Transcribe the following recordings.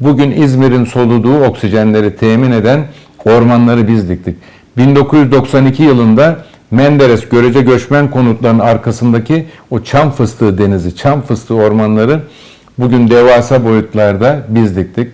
Bugün İzmir'in soluduğu oksijenleri temin eden ormanları biz diktik. 1992 yılında Menderes Görece Göçmen Konutları'nın arkasındaki o çam fıstığı denizi, çam fıstığı ormanları bugün devasa boyutlarda biz diktik.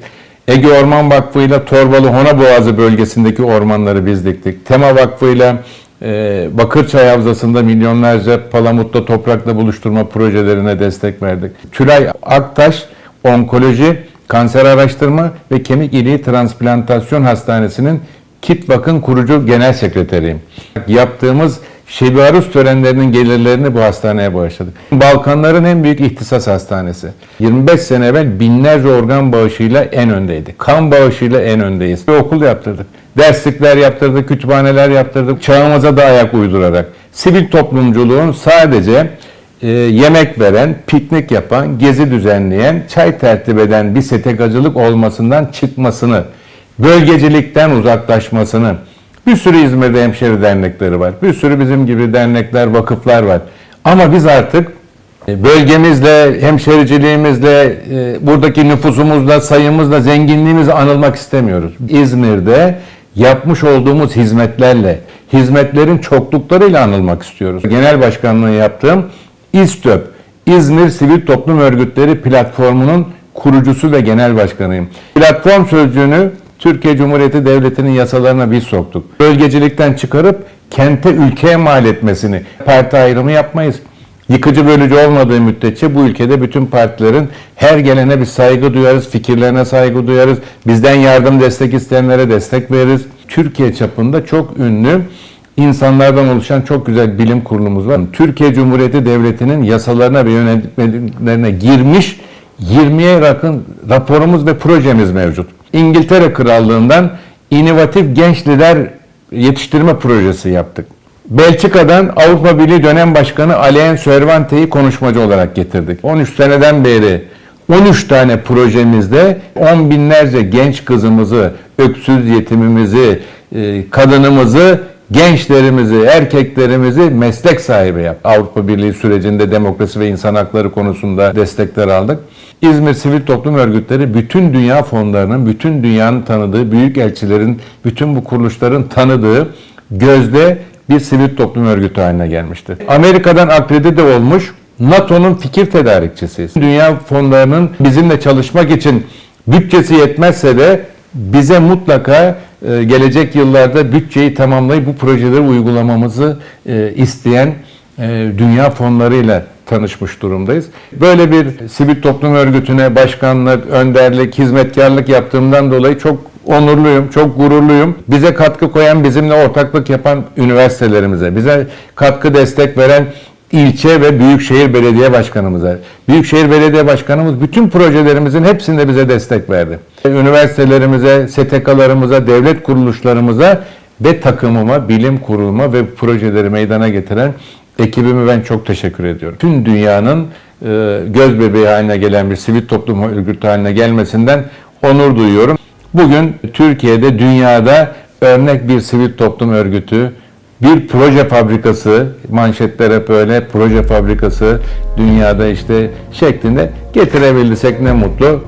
Ege Orman Vakfı ile Torbalı Hona Boğazı bölgesindeki ormanları biz diktik. Tema Vakfı ile e, Bakırçay Havzası'nda milyonlarca palamutla toprakla buluşturma projelerine destek verdik. Tülay Aktaş Onkoloji, Kanser Araştırma ve Kemik İliği Transplantasyon Hastanesi'nin Kitvak'ın kurucu genel sekreteriyim. Yaptığımız Şebi Aruz törenlerinin gelirlerini bu hastaneye bağışladık. Balkanların en büyük ihtisas hastanesi. 25 sene evvel binlerce organ bağışıyla en öndeydi. Kan bağışıyla en öndeyiz. Bir okul yaptırdık. Derslikler yaptırdık, kütüphaneler yaptırdık. Çağımıza da ayak uydurarak. Sivil toplumculuğun sadece e, yemek veren, piknik yapan, gezi düzenleyen, çay tertip eden bir setekacılık olmasından çıkmasını, bölgecilikten uzaklaşmasını, bir sürü İzmir'de hemşeri dernekleri var. Bir sürü bizim gibi dernekler, vakıflar var. Ama biz artık e, bölgemizle, hemşericiliğimizle, e, buradaki nüfusumuzla, sayımızla, zenginliğimizle anılmak istemiyoruz. İzmir'de yapmış olduğumuz hizmetlerle, hizmetlerin çokluklarıyla anılmak istiyoruz. Genel başkanlığı yaptığım İSTÖP, İzmir Sivil Toplum Örgütleri Platformu'nun kurucusu ve genel başkanıyım. Platform sözcüğünü Türkiye Cumhuriyeti Devleti'nin yasalarına biz soktuk. Bölgecilikten çıkarıp kente ülkeye mal etmesini, parti ayrımı yapmayız. Yıkıcı bölücü olmadığı müddetçe bu ülkede bütün partilerin her gelene bir saygı duyarız, fikirlerine saygı duyarız. Bizden yardım destek isteyenlere destek veririz. Türkiye çapında çok ünlü insanlardan oluşan çok güzel bilim kurulumuz var. Türkiye Cumhuriyeti Devleti'nin yasalarına ve yönetmeliklerine girmiş 20'ye yakın raporumuz ve projemiz mevcut. İngiltere Krallığı'ndan inovatif genç lider yetiştirme projesi yaptık. Belçika'dan Avrupa Birliği dönem başkanı Alain Cervante'yi konuşmacı olarak getirdik. 13 seneden beri 13 tane projemizde on binlerce genç kızımızı, öksüz yetimimizi, e, kadınımızı, gençlerimizi, erkeklerimizi meslek sahibi yap. Avrupa Birliği sürecinde demokrasi ve insan hakları konusunda destekler aldık. İzmir Sivil Toplum Örgütleri bütün dünya fonlarının, bütün dünyanın tanıdığı, büyük elçilerin, bütün bu kuruluşların tanıdığı gözde bir sivil toplum örgütü haline gelmiştir. Amerika'dan akredite olmuş NATO'nun fikir tedarikçisiyiz. Dünya fonlarının bizimle çalışmak için bütçesi yetmezse de bize mutlaka e, gelecek yıllarda bütçeyi tamamlayıp bu projeleri uygulamamızı e, isteyen e, dünya fonlarıyla tanışmış durumdayız. Böyle bir sivil toplum örgütüne başkanlık, önderlik, hizmetkarlık yaptığımdan dolayı çok onurluyum, çok gururluyum. Bize katkı koyan, bizimle ortaklık yapan üniversitelerimize, bize katkı destek veren ilçe ve büyükşehir belediye başkanımıza. Büyükşehir belediye başkanımız bütün projelerimizin hepsinde bize destek verdi. Üniversitelerimize, STK'larımıza, devlet kuruluşlarımıza ve takımıma, bilim kuruluma ve projeleri meydana getiren ekibime ben çok teşekkür ediyorum. Tüm dünyanın e, göz bebeği haline gelen bir sivil toplum örgütü haline gelmesinden onur duyuyorum. Bugün Türkiye'de, dünyada örnek bir sivil toplum örgütü, bir proje fabrikası, manşetler hep öyle, proje fabrikası dünyada işte şeklinde getirebildiysek ne mutlu.